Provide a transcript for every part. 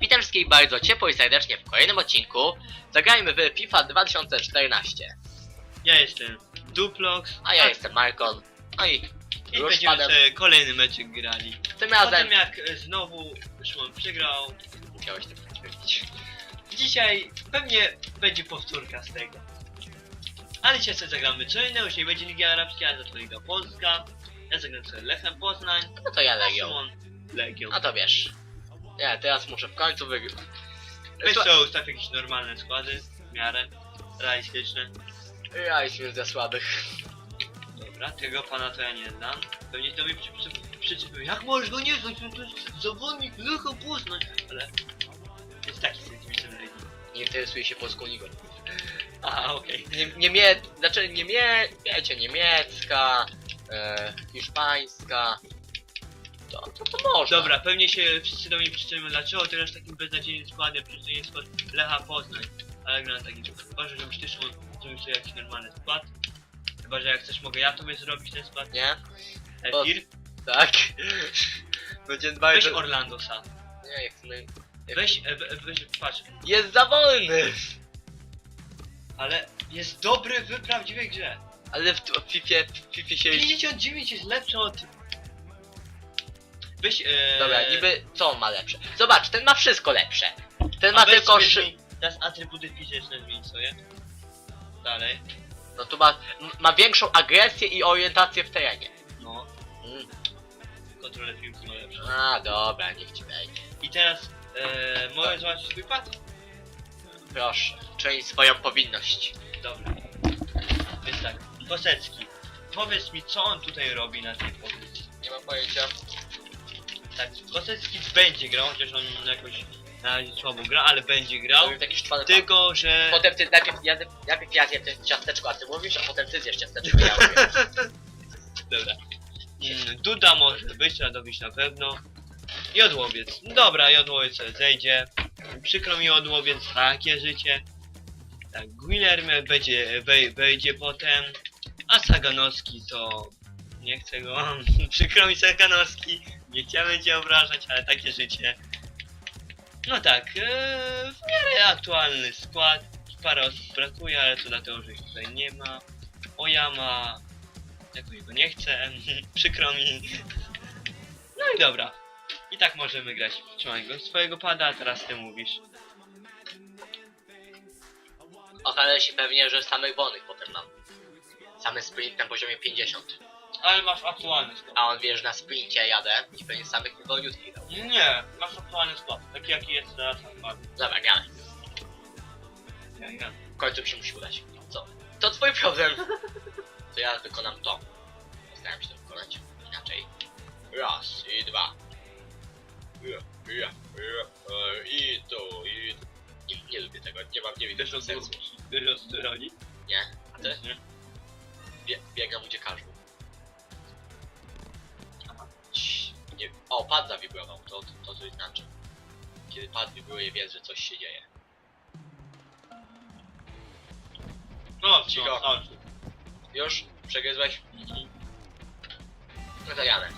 Witam wszystkich bardzo ciepło i serdecznie w kolejnym odcinku. Zagrajmy w FIFA 2014. Ja jestem Duplox, A ja jestem Markon. No i i już będziemy padem. sobie kolejny meczek grali. tym razem... Potem jak e, znowu Szymon przegrał, Musiałeś to potwierdzić. dzisiaj pewnie będzie powtórka z tego. Ale dzisiaj sobie zagramy co innego, dzisiaj będzie Liga Arabska, a za to Liga Polska. Ja zagram sobie Lechem Poznań, No to ja a Legion. Szymon Legion. No to wiesz. Nie, teraz muszę w końcu wygrać. Weź sobie ustaw jakieś normalne składy, w miarę realistyczne. Ja jestem za słabych. Dobra, tego pana to ja nie znam. Pewnie to mi przy. Jak możesz go nie znać? No to jest zawodnik Lecha Poznań. Ale jest taki sentymentem Legii. Nie interesuje się polską ligą. Aha, okej. Nie, niemie... Znaczy niemie... Wiecie, niemiecka, e, hiszpańska. Można. Dobra, pewnie się wszyscy do mnie przyczepią, dlaczego ty grasz takim beznadziejnym składem, przecież to jest skład Lecha Poznań. Ale gram taki, chyba że żebyś ty szło, zrobił sobie jakiś normalny skład. Chyba, że jak chcesz, mogę ja tobie zrobić ten skład. Nie? Efir, Tak. Będzie weź bardzo... Orlando Sa. Nie, jak chcemy... Weź, e, we- weź, patrz, Jest za wolny! ale jest dobry w prawdziwej grze. Ale w, w FIFA, w FIFA się... 59 jest lepszy od... Weź, e... Dobra, niby co on ma lepsze? Zobacz, ten ma wszystko lepsze. Ten a ma tylko szy... zmień- Teraz atrybuty fizyczne zmień sobie. Dalej. No tu ma, ma większą agresję i orientację w terenie. No, Mm. kontrolę piłki ma lepszą. A, dobra, niech ci będzie. I teraz, e... mogę zobaczyć swój pad? Proszę, czyń swoją powinność. Dobra. Więc tak, Kosecki. Powiedz mi, co on tutaj robi na tej pozycji. Nie mam pojęcia. Tak, Kosecki będzie grał, chociaż on jakoś na razie słabo gra, ale będzie grał. Taki szwany Tylko, że... Potem ty najpierw, ja, najpierw ja zjem ten ciasteczko, a ty mówisz, a potem ty zjesz ciasteczko, ja mówię. Dobra. Mm, Duda może być, Radowicz na pewno. Jodłowiec. Dobra, Jodłowiec sobie zejdzie. Przykro mi Jodłowiec, takie życie. Tak, Guillerme będzie, wej, wejdzie potem. A Saganowski to... Nie chcę go... Przykro mi Saganowski. Nie chciałem cię obrażać, ale takie życie. No tak, ee, w miarę aktualny skład. Parę osób brakuje, ale to dlatego, że ich tutaj nie ma. Oyama jakoś go nie chcę, przykro mi. No i dobra. I tak możemy grać. Trzymaj go swojego pada, a teraz ty mówisz. Okaże się pewnie, że samych wolnych potem mam. Samy sprint na poziomie 50. Ale masz aktualny skład. A on wie, że na sprincie jadę i pewnie samych wolniutkich dał. Nie, masz aktualny skład. Taki jaki jest teraz aktualny. Dobra, gramy. Ja, ja. W końcu mi się musi udać. Co? To twój problem. To ja wykonam to. Postaram się to wykonać inaczej. Raz i dwa. Ja, ja, ja, e, I to, i to. Nie, nie lubię tego, nie mam, nie widzę sensu. O steroni? Nie? A ty? Nie. Bie, biegam uciekarzem. Cii, Nie, o, pad zawibrował, to, to, to coś znaczy. Kiedy pad wibruje, wiedz, że coś się dzieje. No, Cicho. no, no. Już? Przegryzłeś? No to jadę.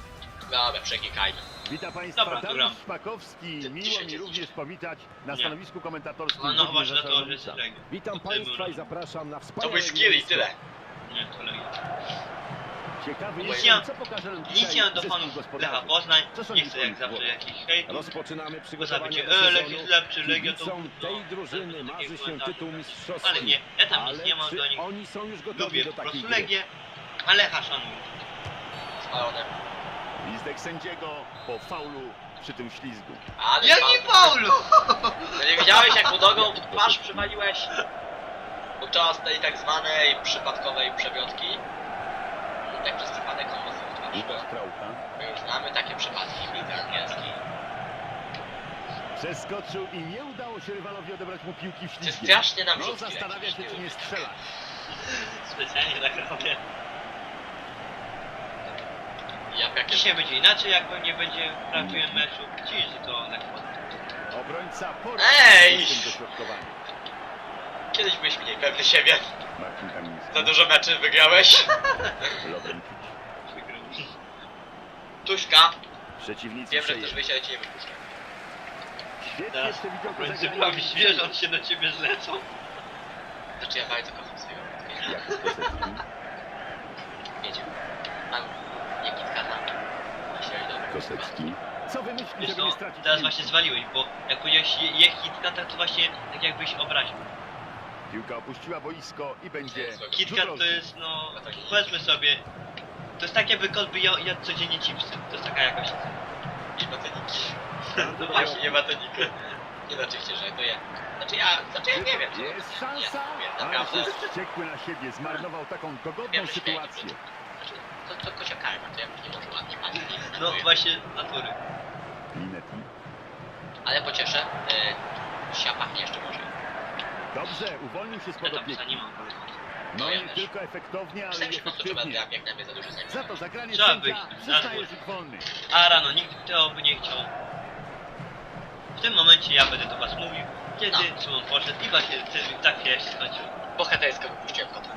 Dobra, przeklikajmy. Witam Państwa, Dobra, Dariusz dobra. Szpakowski. Ty- Miło dzisiaj mi również powitać na Nie. stanowisku komentatorskim. No, no że to, jest. Legia. Witam To Państwa było. i zapraszam na To wspaniałe mój skill i miejsce. tyle. Nie, to Legia. Nic nie- Nic mam do fanów. Lecha Poznań. Nie chcę jak zawsze jakichś hejtów. Rozpoczynamy Bo przygotowanie zabicie, do e, Lech sezonu. jest lepszy, Legia to... Tej no, drużyny marzy się komentarze. tytuł mistrzowski. Ale nie, ja tam nic nie mam do nich. oni są już gotowi Lubię do po prostu? Legię, a Lecha szanuję. Spalone. Listek sędziego po faulu przy tym ślizgu. Ale Jaki faul. Paulo! No nie widziałeś jak mu nogą w twarz przywaliłeś? Podczas tej tak zwanej przypadkowej przewiotki. No tak przez przypadek on mocno w twarz. Łukasz Krałka My już znamy takie przypadki w lidze angielskiej. przeskoczył i nie udało się rywalowi odebrać mu piłki w Czy ślizgie. strasznie nam No zastanawia się, czy nie strzela. Specjalnie tak robię. Ja w jakieś... Dzisiaj będzie inaczej, jak pewnie będzie brakuje meczu. Dziś, to Poznań. Obrońca Ej! Kiedyś byłeś mniej pewny siebie. Za dużo meczy wygrałeś. Tuśka. Przeciwnicy Wiem, że przejęli. chcesz wyjść, ale cię nie wypuszczę. Świetnie Teraz to Będzie zagranie. prawie zwierząt się do ciebie zlecą. Znaczy ja bardzo kocham swojego. Jak z Koseckim? Wiecie. Myślę, dobry. Kosecki. Co Wiesz żeby co, stracić teraz piłki? właśnie zwaliłeś, bo jak powiedziałeś je, je KitKata, to właśnie tak jakbyś obraził. Piłka opuściła boisko i będzie rzut KitKat to rożny. jest, no, powiedzmy sobie, to jest tak jakby kot by jadł, codziennie chipsy. To jest taka jakość. Nie batoniki. No właśnie, nie batoniki. Nie no, oczywiście, że to ja. Znaczy ja, znaczy ja nie wiem. co- Jest Nie, szansa! Ale naprawdę. jest wściekły na siebie. Zmarnował taką dogodną Wiem, że sytuację. śmiech. Znaczy, to, to kocia karma, to jakoś nie może ładnie patrzeć. nie No znajduję. właśnie natury. Linetti. Ale pocieszę, y, sia pachnie jeszcze może. Dobrze, uwolnił się Ja spod tam psa opieki. nie mam. No ja też. tylko efektownie, ale Myślałem, że po prostu trzeba efektywnie. jak na mnie za dużo to zagranie Trzeba przyznaje na rzut wolny. A rano, nikt tego by nie chciał. W tym momencie ja będę do was mówił, kiedy No. Szymon poszedł i właśnie ten, tak chwila się skończył. Bohatersko wypuściłem kota.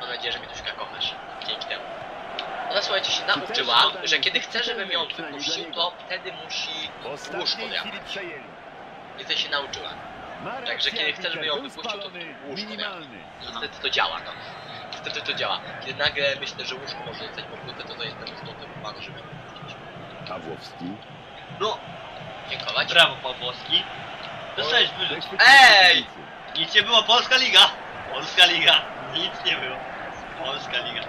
Mam nadzieję, że mnie Tuśka kochasz. Dzięki temu. Ona słuchajcie się nauczyła, że kiedy chce, żebym ją wypuścił, to wtedy musi W łóżko ostatniej miała. chwili przejęli. I to się nauczyła. Także kiedy chcesz, żeby ją wypuścił, to łóżko. I wtedy to działa, no. Wtedy to działa. Kiedy nagle myślę, że łóżko może zostać popłute, to to jest ten zmotywowane, żeby ją wypuścić. Pawłowski. No, Dziękować. brawo Pawłowski. Dostałeś wyrzut. Ej! Nic nie było, Polska Liga! Polska Liga! Nic nie było. Polska Liga.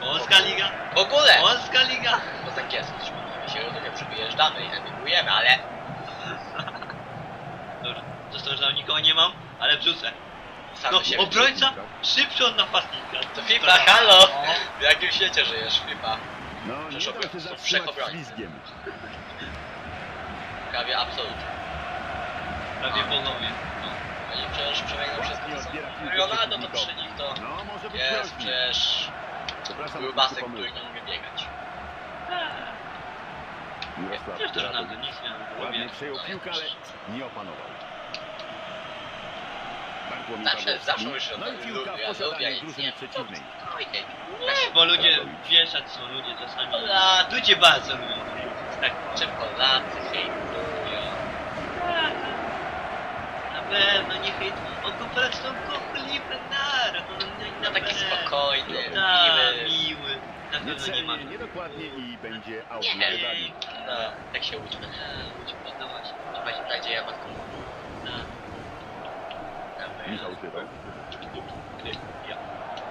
Polska Liga! W ogóle! Polska Liga! Bo tak jest, my się rozumiem, że wyjeżdżamy i emigrujemy, ale... Dobra, zostało, że tam nikogo nie mam, ale wrzucę. Sam No, do siebie. obrońca szybszy od napastnika. To FIFA, halo! W jakim świecie żyjesz, FIFA? No, nie Przecież dał się obrońcy są zatrzymać wszechobrońcy. ślizgiem. Prawie absolutnie. Prawie polowie. Oni przecież przemienią Ładnie wszystko, co odbiera piłkę Ronaldo to przeciwnikowi. przy nich to... No, może być Jest przecież... Przepraszam, Grubasek, tylko który nie umie biegać. Mirosław Też to. Ronaldo, nic nie mam w Ładnie głowie. przejął piłkę, ale nie opanował. Zawsze, zawsze myślę, że No i piłka w lubię, lubię, posiadaniu nic drużyny nie. przeciwnej. No i hej. Bo ludzie, wiesz, jak są ludzie czasami. A, ludzie bardzo lubią. Tak. Czym Polacy hejtują? Na pewno nie hejt. On po prostu kochliwy naród. Nie- No na taki spokojny, Tak, miły. miły. Na pewno nie ma. Niecelnie, niedokładnie i będzie Nie. na rywali. No, tak się uczmy. Nie, uczmy. No właśnie. Trzeba się nadzieja matką. Michał Tyro.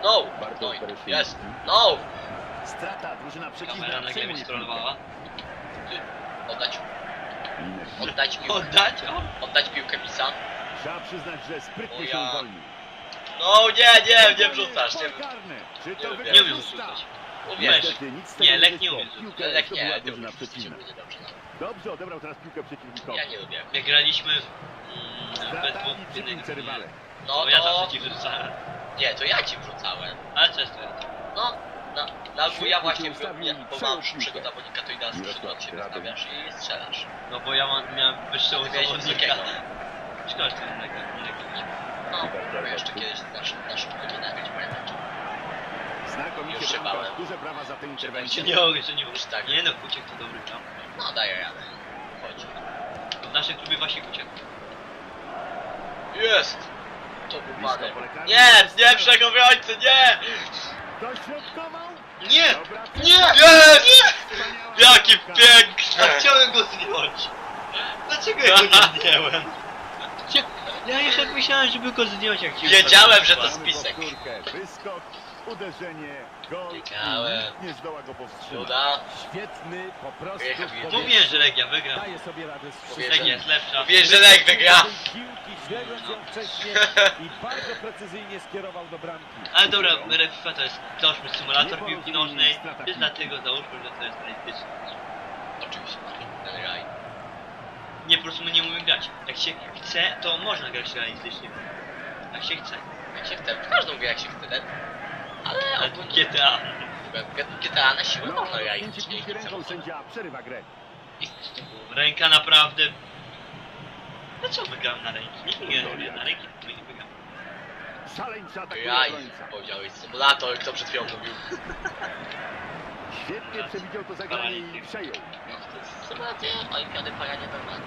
No! Bartosz No, Bereszyński. jest! No! Strata, drużyna przeciwna Kamera nagle mi przejmuje piłkę. strollowała. Oddać, oddać piłkę. Oddać? O. Oddać piłkę Misa. Trzeba przyznać, że O sprytnie ja. się uwolnił. No nie, nie, nie wrzucasz, nie. Czy Nie to Nie umiem szósta? rzucać. Uwierz. Niestety, nic z Nie, Lech nie wyszło. umie rzucać. Piłkę Lek zdobyła nie, drużyna przeciwna. będzie dobrze. no. Dobrze, odebrał teraz piłkę przeciwnikowi. Ja nie lubię. Jak graliśmy mm, we Strata dwóch piłce rywale. No No ja to... zawsze ci wrzucałem. Nie, to ja ci wrzucałem. Ale często jest. No, na, na albo ja właśnie się bo piłkę. szybszego zawodnika, to idealnie skrzydła od siebie Radowicz. stawiasz i strzelasz. No bo ja mam, miałem wyższego zawodnika. Szkoda, że to. No, bo jeszcze kiedyś nasz, nasz będzie nagrać moje mecze. Znakomicie Już się bałem. Duże brawa za tę interwencję. nie mogę, że nie mogę. Tak. Nie no, Kuciek to dobry gram. No, daję radę. Chodź. W naszej klubie właśnie Kuciek. Jest! To pole karne. Nie, nie, przegobrońcy, nie! Dośrodkował. Nie! Nie! Jest! Wspaniała Jaki piękny! Ja chciałem go zdjąć. Dlaczego ja go nie zdjąłem? Ja, jeszcze myślałem, żeby go zdjąć jak ci Wiedziałem, że to spisek. Wyskok, uderzenie, gol. Wiedziałem. i nikt Nie zdoła go powstrzymać. Uda. Świetny, po prostu. Mówiłem, że Legia wygra. daje sobie radę z Legia jest lepsza. Wiesz, że Lech wygra! piłki, śledząc ją wcześniej i bardzo precyzyjnie skierował do bramki. Ale dobra, FIFA to jest, załóżmy, symulator piłki nożnej, więc dlatego załóżmy, że to jest realistyczne. Oczywiście, ten raj. Nie, po prostu my nie umiemy grać. Jak się chce, to można grać realistycznie. Jak się chce. Jak się chce, w każdą grę jak się chce, ten. Ale ogólnie GTA. GTA na siłę No, można pięcie realistycznie piłki ręką sędzia przerywa grę. Ręka naprawdę... No co wygram na ręki? Nikt nie robi na ręki, to nie wygram. Szaleńczy atakuje Raj, obrońca. powiedziałeś symulator, kto przed chwilą mówił. Świetnie przewidział to zagranie i przejął. No, to jest symulacja, olimpiady para nie normalne.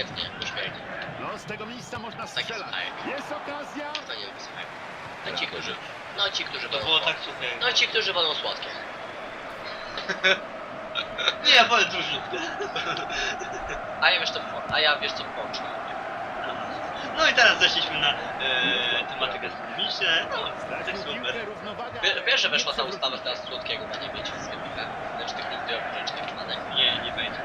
Nie tnie pośmiertnie. No, z tego miejsca można Tak jest strzelać. fajnie. Jest okazja. To nie jest fajne. No ci, którzy... No ci, którzy To wolą było tak suche. No ci, którzy wolą słodkie. Nie, ja wolę drużówkę. A ja wiesz co, a ja wiesz co pączka. No i teraz zeszliśmy na e, tematy gastronomiczne. No, tak super. Wie, wiesz, że weszła ta ustawa, teraz słodkiego ma nie być w sklepikach. Lecz tych nigdy oprócz przypadek. Nie, nie będzie.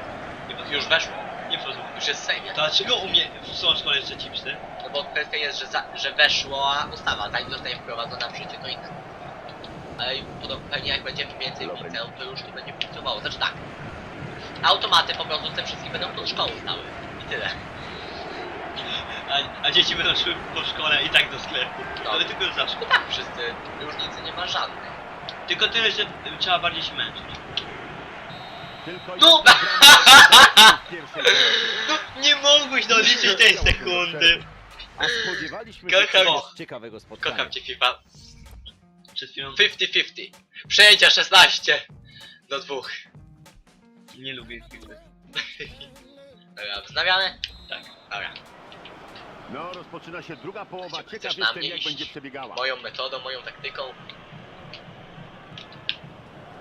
Nie pozwolę. Już weszło. Nie pozwolę. Już jest Sejmie. To dlaczego u mnie są w szkole jeszcze chipsy? No bo kwestia jest, że, za, że weszła ustawa, zanim zostanie wprowadzona w życie, to inne. Ale podobno pewnie jak będzie więcej Dobra. liceum, to już to będzie funkcjonowało. Znaczy tak. Automaty po prostu te wszystkie będą pod szkołą stały. I tyle. A, a dzieci będą szły po szkole i tak do sklepu. No. Ale tylko zawsze. No tak, wszyscy. Różnicy nie ma żadnej. Tylko tyle, że trzeba bardziej się męczyć. No! No, nie mogłeś doliczyć tej sekundy. A spodziewaliśmy Kocham- się czegoś ciekawego spotkania. Kocham cię FIFA. Przed chwilą 50-50. Przejęcia 16 do 2. nie lubię FIFA. Dobra, wznawiamy? Tak. Dobra. No, rozpoczyna się druga połowa. Chcesz Ciekaw na jestem, mnie jak iść? będzie przebiegała. Moją metodą, moją taktyką.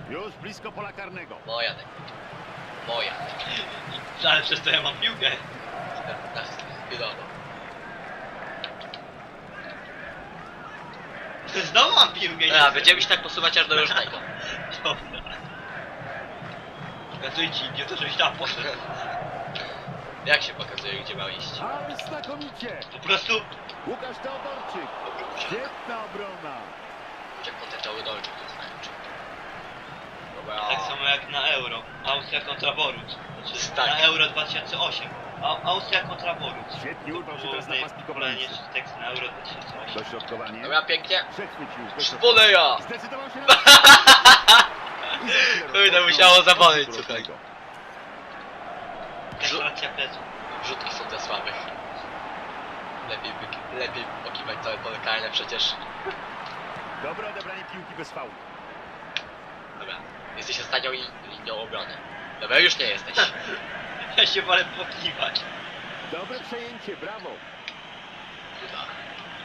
Już blisko pola karnego. Moja taktyka. Moja. Ale przez to ja mam piłkę. Znowu mam piłkę. Dobra, będziemy się tak posuwać aż do różnego. Dobra. Pokazuję ci, idioto, żebyś tam poszedł. Jak się pokazuje, gdzie ma iść? Ale znakomicie. Po prostu Łukasz Teodorczyk. Świetna obrona. Jak potęczały dolczy, to jest mecz. Dobra. Tak samo jak na Euro. Austria kontra Boruc. Znaczy Tak. na Euro 2008. A, Austria kontra Boruc. Świetnie urwał się To teraz było na pasnik kolejnie obrońcy. tekst na Euro 2008. Dośrodkowanie. Dobra, pięknie. Przechwycił. Spoleja! Zdecydował się na... Kurde, musiało zaboleć, słuchaj. Deklaracja pleców. Rzutki są dla słabych. Lepiej, wy- lepiej okiwać całe pole karne przecież. Dobre odebranie piłki bez faulu. Dobra. Jesteś ostatnią li- linią obrony. Dobra, już nie jesteś. Ja się wolę pokiwać. Dobre przejęcie, brawo. Dobra.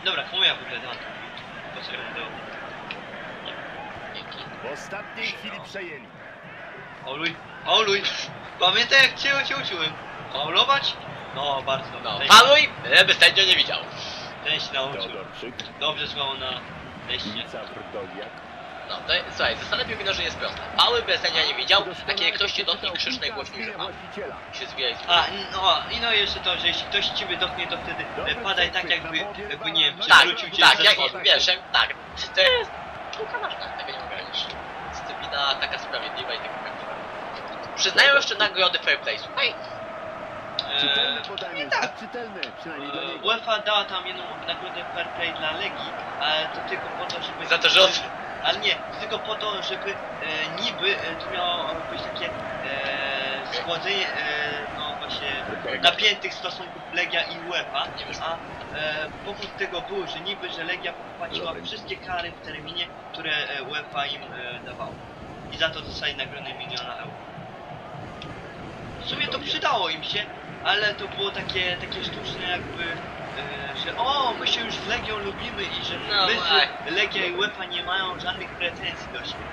Dobra, komu ja w ogóle dam? Poczekaj, do... Dzięki. W ostatniej chwili przejęli. Pauluj, pauluj! Pamiętaj jak cię, cię uczyłem. Paulować? No, bardzo dobrze. No, Ten- paluj, żeby sędzia nie widział. Ten się nauczył. Teodorczyk. Dobrze złamał na teście. Wrdoliak. No, to słuchaj, zasada piłki nożnej jest prosta. Pały bez sędzia nie widział, a kiedy ktoś cię dotknie, krzycz najgłośniej, że właściciela. Się zwijaj z A, no i no jeszcze to, że jeśli ktoś ciebie dotknie, to wtedy e, padaj tak jakby, jakby nie wiem, Tak, przewrócił cię tak, ze jak, wiesz, jak, tak. To jest piłka nożna, tego nie ogarniesz. Dyscyplina taka sprawiedliwa i taka prawdziwa. Przyznają jeszcze nagrody fair play, słuchaj. Czytelne Eee, podanie, tak. czytelne, przynajmniej dla e, niego. UEFA dała tam jedną nagrodę fair play dla Legii, ale to tylko po to, żeby... Za to, że on... Ale nie, tylko po to, żeby e, niby e, to miało być takie e, schłodzenie, e, no właśnie, napiętych stosunków Legia i UEFA, a e, powód tego był, że niby, że Legia popłaciła wszystkie kary w terminie, które e, UEFA im e, dawało. I za to dostali nagrodę miliona euro. W sumie to przydało im się, ale to było takie, takie sztuczne jakby, e, że o, my się już z Legią lubimy i że No my właśnie. Legia i UEFA nie mają żadnych pretensji do siebie.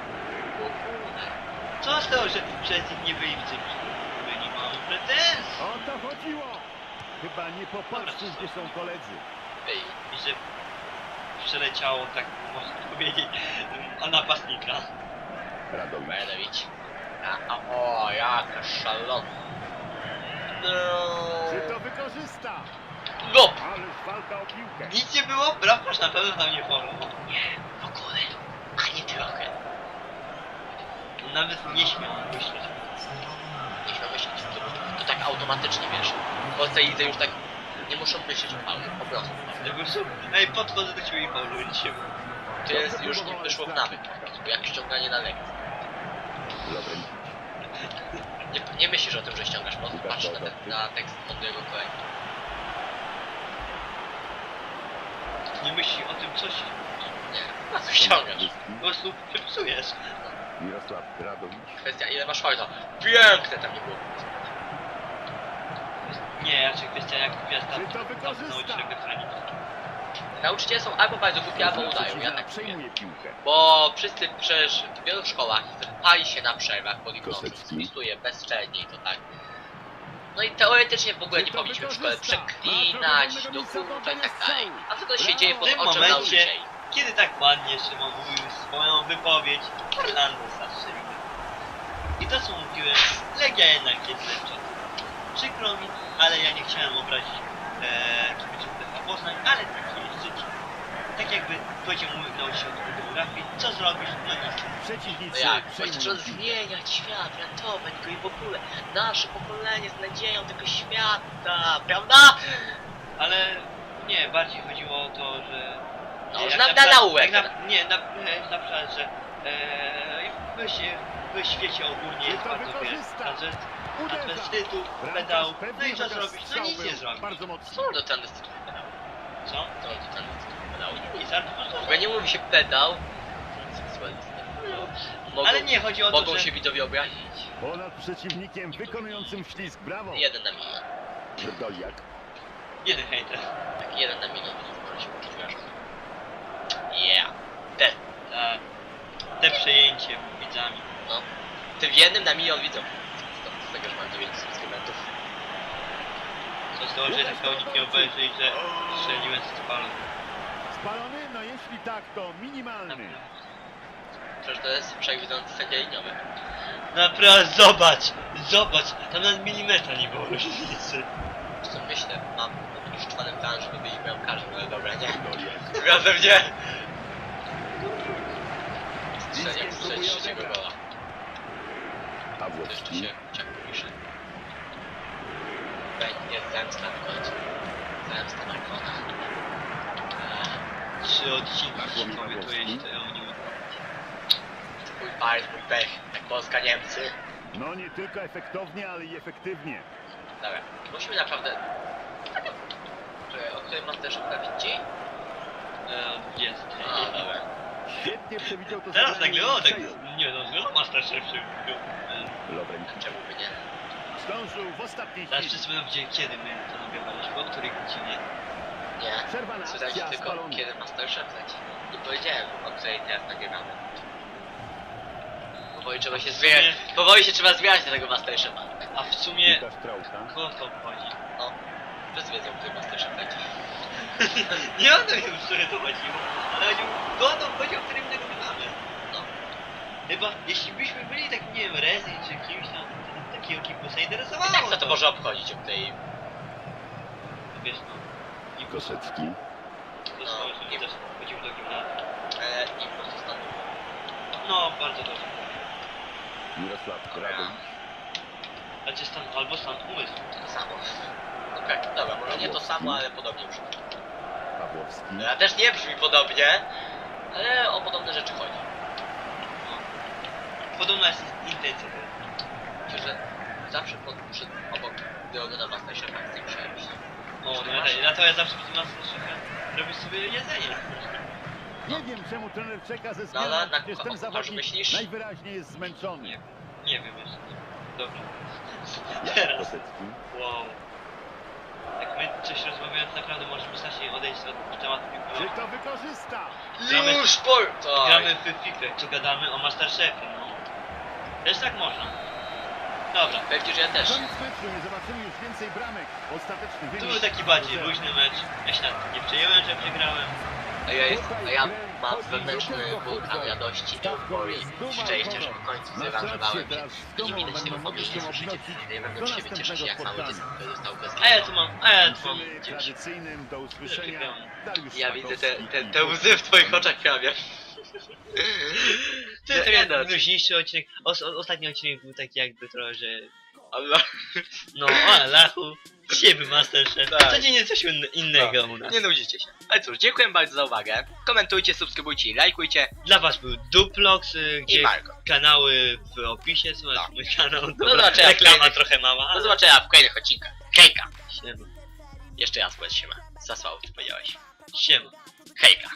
Co z tego, że przez nich nie byli w tym My nie mamy pretensji. O to chodziło. Chyba nie popatrzył, gdzie są koledzy. Ej, I że przeleciało, tak można powiedzieć, a napastnika. Benewicz. A, a, o, jaka szalona. No. Czy to wykorzysta? No! Piłkę. Nic nie było, bramkarz na pewno tam nie polował. W ogóle. Ani trochę. Nawet nie śmiał myśleć. Nie śmiał myśleć. To, to tak automatycznie, wiesz. W Polsce lidze już tak nie muszą myśleć o Paulu, po prostu. Ej, podchodzę do ciebie i Paulo, nic się To jest już nie wyszło w nawyk jak ściąganie na lekcję. Nie, nie myślisz o tym, że ściągasz, po prostu patrz na, ten, na tekst mądrego kolegi. Nie myśli o tym coś. Nie, na co ściągasz? Po prostu się psujesz. Mirosław Radowicz. Kwestia ile masz fajta. Piękne tam nie było. Nie, ja czy kwestia jak gwiazda Czy to wykorzysta? Nauczyciele są albo bardzo głupi, albo udają, ja tak mówię. przejmuje piłkę. Bo wszyscy przecież w wielu szkołach pali się na przerwach pod Kosecki. spistuje bezczelnie i to tak. No i teoretycznie w ogóle nie powinniśmy w szkole przeklinać duchów wolnego i tak do dalej. A co to się Brawo. dzieje pod W tym oczem momencie- nauczycieli? Kiedy tak ładnie Szymon mówił swoją wypowiedź, Fernandesa strzelił. I to co mówiłem, Legia jednak jest lepsza. Przykro mi, ale ja nie chciałem obrazić e, kibiców Lecha Poznań, ale życie. Tak jakby powiedział mój nauczyciel od geografii, co zrobisz, no nic. No Przeciwnicy jak? Właśnie trzeba przejmują piłkę. zmieniać świat, ratować go i w ogóle nasze pokolenie z nadzieją tego świata, prawda? Ale nie, bardziej chodziło o to, że... No, jak na, na przykład- naukę. jak na, nie, na, na przykład, że e, we, się, we świecie ogólnie jest bardzo wiele wykorzysta. transwest- Uderza. transwestytów, Bramkarz pedałów, no pewnie i co chociaż zrobić? No nic nie był zrobić. Bardzo mocno. Co do pedał? Co? Co do tranzystytów pedał? W ogóle nie mówi się pedał. Seksualista. Mogą, Ale nie, chodzi o to, mogą że... się widzowie obrazić. Ponad przeciwnikiem wykonującym ślizg. Brawo. Jeden na milion. Pierdoliak. Jeden hejter. Tak, jeden na milion widzów może się poczuć wrażony. Yeah. Ten. Ta, te przejęcie widzami. No. Ty w jednym na milion widzów. Z, z tego, że mam 9 subskrybentów. Co z tego, że tak nikt nie obejrzy i że strzeliłem z spalą. Spalony? No jeśli tak, to minimalny. Przecież to jest przewidzący sędzia liniowy. Naprawdę, zobacz! Zobacz! Tam nawet milimetra nie było różnicy. Co myślę, mam odruszczony plan, żeby być bramkarzem, ale dobra, nie. Pierdoliak. Razem nie. Strzelić próbuje trzeciego gola. To jeszcze Pawłowski. się ciągle pisze. Będzie zemsta w końcu. Zemsta Markona. Eee, Komentuje, to nie Mój mój pech. Jak Polska, Niemcy. No nie tylko efektownie, ale i efektywnie. Dobra, musimy naprawdę... O którym masz też prawić dzień? e, jest. A, dobra. Świetnie przewidział to Teraz nagle, o tak, przejął. nie no, znowu Masterchef się Lovren Czemu by nie? zdążył w ostatniej Teraz chwili. wszyscy będą wiedzieli, kiedy my to nagrywaliśmy, o której godzinie. Nie. Spytałem akcja tylko, kiedy Masterchef leci. Nie powiedziałem, o której teraz nagrywamy. Powoli trzeba się zbierać. Powoli się trzeba zbierać do tego Masterchefa. A w sumie, Łukasz Trausta. kogo to obchodzi? Wszyscy wiedzą, który Masterchef leci. Nie o to wiem, w które to chodziło, ale chodziło, kogo to obchodzi, o którym nagrywamy. No. Chyba, jeśli byśmy byli tak, nie wiem, Rezy czy kimś tam, to takiego kipu zainteresowało. I tak co to może obchodzić, o której... Wiesz, no. I Kosecki. No, i- też chodził do gimnazjum. E, I po prostu stanu. No, bardzo dobrze. Mirosław Radoń. Znaczy stan, albo stan umysłu. To samo. Okej, dobra, może nie to samo, ale podobnie brzmi. Pawłowski. Ja też nie brzmi podobnie, ale o podobne rzeczy chodzi. No. Podobna jest intencja. Myślę, że zawsze pod, przed, obok drogi na Masterchefa chcę przejść. O, Czy ty no masz? ja, to ja zawsze przy Masterchefie robisz sobie jedzenie. Nie wiem czemu trener czeka ze No, zmianą, ale na przecież ten zawodnik myślisz? najwyraźniej jest zmęczony. Nie. Nie wiem jeszcze. Dobra. Teraz. Kosecki. Wow. Jak my coś rozmawiając naprawdę możemy znacznie odejść od tematu Czy piłki. to wykorzysta? Gramy- Już sport! Tak. Gramy w Fikrę, tu gadamy o Masterchefie, no. Też tak można. Dobra. Pewnie, że ja też. Koniec meczu, nie zobaczymy już więcej bramek. Ostateczny Tu wynik. był taki bardziej luźny mecz. Ja się nad tym nie przejęłem, że przegrałem. A ja, jest, a ja mam wewnętrzny wulkan radości, euforii, szczęścia, że w końcu zrewanżowałem się. I nie widać tego po mnie, nie słyszycie. Ja wewnątrz siebie cieszę się jak mały dziecko, które zostało bez A ja tu mam, a ja tu mam. Dariusz Ja widzę te, te, i te łzy w twoich oczach prawie. To jest nie taki no. luźniejszy odcinek. Os, o- ostatni odcinek był taki jakby trochę, że... Allah. No, o Allahu. Siebie Masterchef. Tak. Codziennie coś in- innego u nas. Nie nudzicie się. Ale cóż, dziękuję bardzo za uwagę. Komentujcie, subskrybujcie i lajkujcie. Dla was był Duplox, y, I gdzie Marko. kanały w opisie są. Tak. Mój kanał, Do dobra, zobaczenia w reklama kolejnych- trochę mała, Do ale... zobaczenia w kolejnych odcinkach. Hejka. Siema. Jeszcze raz powiedz siema. Zasłał, ty powiedziałeś. Siema. Hejka.